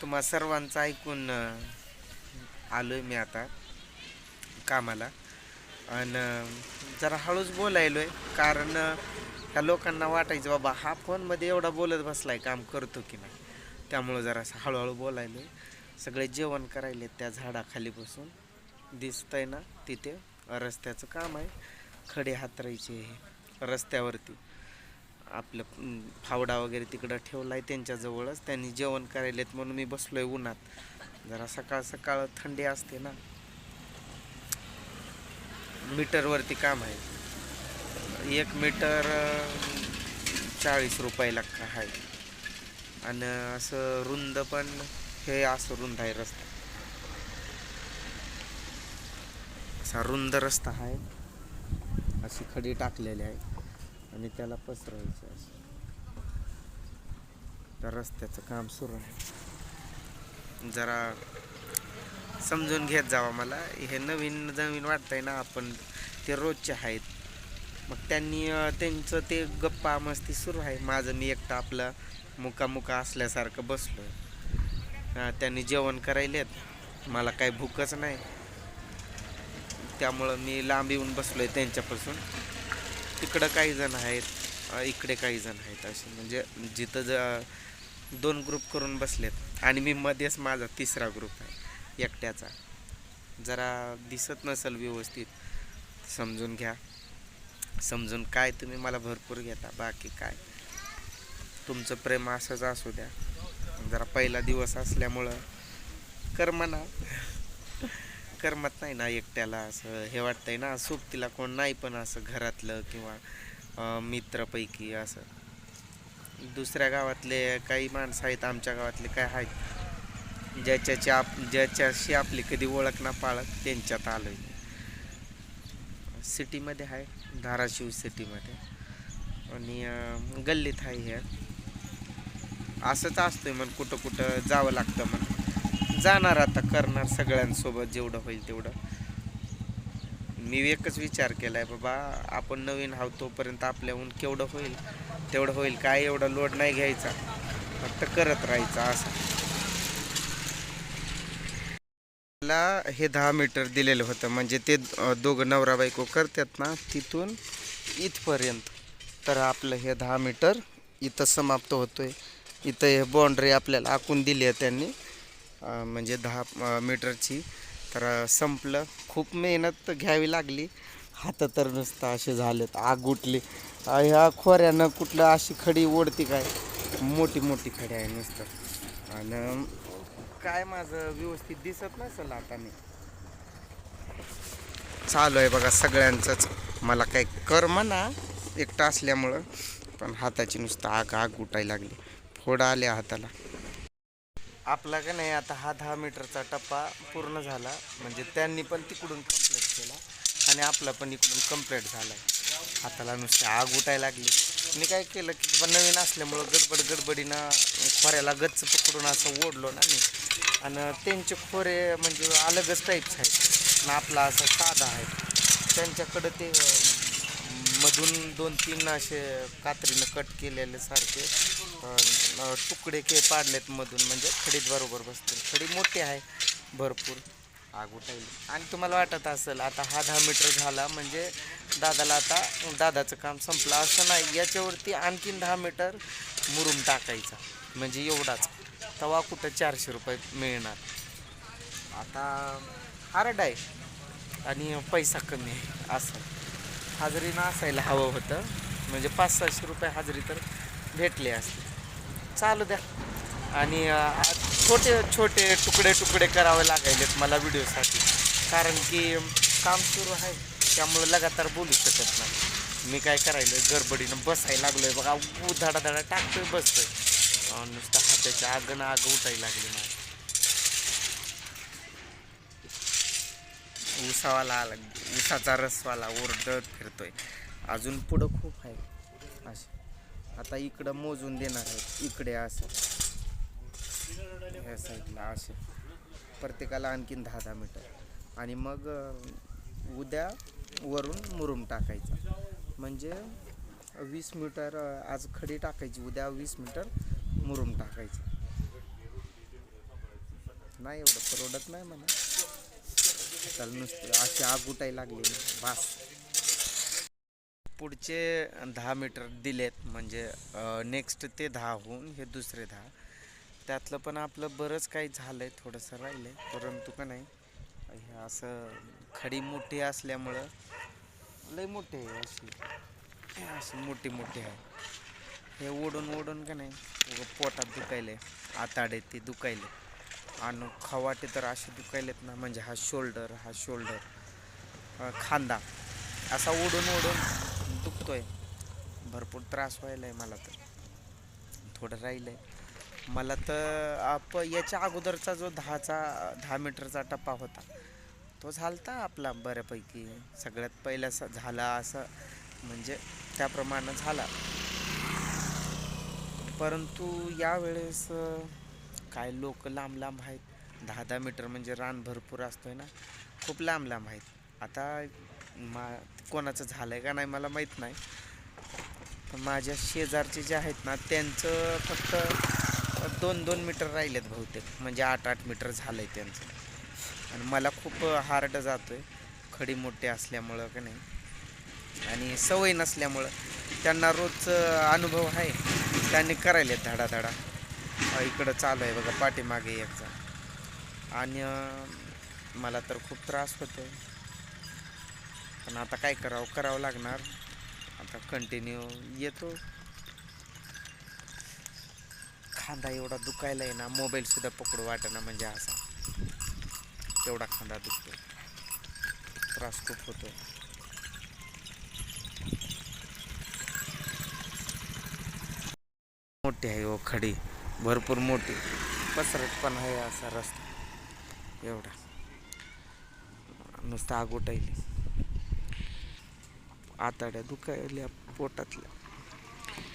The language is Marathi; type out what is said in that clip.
तुम्हा सर्वांचं ऐकून आलो आहे मी आता कामाला. आणि जरा हळूच बोलायलो आहे कारण ह्या लोकांना वाटायचं बाबा हा फोनमध्ये एवढा बोलत बसलाय काम करतो की नाही? त्यामुळं जरा असं हळूहळू बोलायलो आहे सगळे जेवण करायले त्या झाडाखाली बसून. दिसतंय ना तिथे रस्त्याचं काम आहे. खडे हातरायचे हे रस्त्यावरती. आपलं फावडा वगैरे तिकडं ठेवला आहे त्यांच्याजवळच. त्यांनी जेवण करायलेत म्हणून मी बसलो आहे उन्हात. जरा सकाळ सकाळ थंडी असते ना. मीटरवरती काम आहे. एक मीटर चाळीस रुपयाला का आहे आणि असं रुंद पण हे असं रुंद आहे रस्ता. असा रुंद रस्ता आहे. अशी खडी टाकलेली आहे. आणि त्याला पसरवायचं असं. तर रस्त्याचं काम सुरू आहे. जरा समजून घेत जावा मला. हे नवीन नवीन वाटतंय ना आपण. ते रोजचे आहेत. मग त्यांनी त्यांचं ते गप्पा मस्ती सुरू आहे. माझं मी एकटा आपला मुका मुका असल्यासारखं बसलो आहे त्यांनी जेवण करायलेत मला काही भूकच नाही. त्यामुळं मी लांब येऊन बसलो आहे त्यांच्यापासून. तिकडं काही जण आहेत इकडे काही जण आहेत असे. म्हणजे जिथं ज दोन ग्रुप करून बसलेत आणि मी मध्येच माझा तिसरा ग्रुप आहे एकट्याचा. जरा दिसत नसेल व्यवस्थित. समजून घ्या. समजून काय तुम्ही मला भरपूर घेता बाकी काय? तुमचं प्रेम असंच असू द्या. जरा पहिला दिवस असल्यामुळं कर म्हणा. करमत नाही ना एकट्याला असं. हे वाटतंय ना सोबतीला कोण नाही पण असं घरातलं किंवा मित्रपैकी असं. दुसऱ्या गावातले काही माणसं आहेत आमच्या गावातले काय आहेत ज्याच्याची आप ज्याच्याशी आपली कधी ओळख ना पाळत त्यांच्यात आलो आहे सिटीमध्ये आहे धाराशिव सिटीमध्ये. आणि गल्लीत आहे हे. असंच असतोय मग कुठं कुठं जावं लागतं मग जाणार आता करणार सगळ्यांसोबत जेवढं होईल तेवढं. मी एकच विचार केला आहे बाबा आपण नवीन आहोत तोपर्यंत आपल्याहून केवढं होईल तेवढं होईल काय एवढा लोड नाही घ्यायचा फक्त करत राहायचं असं. मला हे दहा मीटर दिलेलं होतं म्हणजे ते दोघं नवरा बायको करतात ना तिथून इथपर्यंत. तर आपलं हे दहा मीटर इथं समाप्त होतोय. इथं हे बाउंड्री आपल्याला आखून दिली आहे त्यांनी. म्हणजे दहा मीटरची. तर संपलं. खूप मेहनत घ्यावी लागली. हात तर नुसतं असे झालेत. आग उठली. ह्या खोऱ्यानं कुठलं अशी खडी ओढती काय? मोठी मोठी खडी आहे नुसतं. आणि काय माझं व्यवस्थित दिसत नसेल आता मी. चालू आहे बघा सगळ्यांचंच. मला काही कर म्हणा. एकटा असल्यामुळं. पण हाताची नुसतं आग आग उठायला लागली. फोड आल्या हाताला. आपला का नाही आता हा दहा मीटरचा टप्पा पूर्ण झाला. म्हणजे त्यांनी पण तिकडून कंप्लीट केला आणि आपला पण इकडून कंप्लीट झाला. हाताला नुसतं आग उठायला लागली. मी काय केलं की पण नवीन असल्यामुळं गडबड गडबडीनं खोऱ्याला गच्च पकडून असं ओढलो ना मी. आणि त्यांचे खोरे म्हणजे अलगच टाईप्स आहेत. आणि आपला असा साधा आहे. त्यांच्याकडं ते मधून दोन तीन असे कात्रीनं कट केलेले सारखे. तुकडे के पाडलेत मधून म्हणजे खडीत बरोबर बसतील. खडी मोठी आहे भरपूर. आग उठायली आणि तुम्हाला वाटत असेल आता हा दहा मीटर झाला म्हणजे दादाला आता दादाचं काम संपलं. असं नाही याच्यावरती आणखीन दहा मीटर मुरुम टाकायचा. म्हणजे एवढाच. तवा कुठं चारशे रुपये मिळणार. आता हार्ड आहे आणि पैसा कमी आहे असं. हाजरीनं असायला हवं होतं. म्हणजे पाच सहाशे रुपये हाजरी तर भेटले असते. चालू द्या. आणि छोटे छोटे तुकडे तुकडे करावे लागायलेत मला व्हिडिओसाठी. कारण की काम सुरू आहे. त्यामुळं लगातार बोलू शकत नाही. मी काय करायलं गडबडीनं बसायला लागलो आहे बघा धडाधडा टाकतोय बसतोय. नुसतं हाताच्या आगनं आग उठायला लागली माझी. ऊसावाला आला ऊसाचा रसवाला ओरडत फिरतोय. अजून पुढं खूप आहे. असे आता इकडं मोजून देणार आहेत. इकडे असं. ह्या साईडला असे. प्रत्येकाला आणखीन दहा दहा मीटर. आणि मग उद्या वरून मुरुम टाकायचा. म्हणजे वीस मीटर आज खडी टाकायची. उद्या वीस मीटर मुरुम टाकायचं. नाही एवढं परवडत नाही म्हणा. त्याला नुसतं अशी आग उठायला लागली. बास. पुढचे दहा मीटर दिलेत म्हणजे नेक्स्ट ते दहा होऊन हे दुसरे दहा. त्यातलं पण आपलं बरंच काही झालं आहे थोडंसं राहिलं आहे परंतु का नाही हे असं खडी मोठी असल्यामुळं लई मोठी आहे अशी. अशी मोठी मोठी आहे. हे ओढून ओढून का नाही पोटात दुखायले आताडे ते दुखायले आणि. खवाटे तर असे दुखायलेत ना म्हणजे हा शोल्डर हा शोल्डर खांदा असा ओढून ओढून दुखतोय. भरपूर त्रास व्हायला आहे मला तर. थोडं राहिलं आहे मला तर आप याच्या अगोदरचा जो दहाचा दहा मीटरचा टप्पा होता तो झालता आपला बऱ्यापैकी. सगळ्यात पहिला स- झाला असं म्हणजे त्याप्रमाणे झाला. परंतु यावेळेस काय लोक लांब लांब आहेत. दहा दहा मीटर म्हणजे रान भरपूर असतोय ना. खूप लांब लांब आहेत. आता मा कोणाचं झालं आहे का नाही मला माहीत नाही. पण माझ्या शेजारचे जे आहेत ना त्यांचं फक्त दोन दोन मीटर राहिलेत बहुतेक. म्हणजे आठ आठ मीटर झालं आहे त्यांचं. आणि मला खूप हार्ड जातो आहे खडी मोठी असल्यामुळं का नाही. आणि सवय नसल्यामुळं त्यांना रोज अनुभव आहे. त्यांनी करायले धडाधडा इकडं चालू आहे बघा पाठीमागे एक आणि मला तर खूप त्रास होतो पण आता काय करावं करावं लागणार. आता कंटिन्यू येतो. खांदा एवढा दुखायला आहे ना मोबाईलसुद्धा पकडू वाटेना म्हणजे असा. तेवढा खांदा दुखतो त्रास खूप होतो मोठी आहे ओ खडी. भरपूर मोठी. पसरट पण आहे असा रस्ता. एवढा. नुसतं आग उठायली आताड्या दुखायल्या पोटातल्या.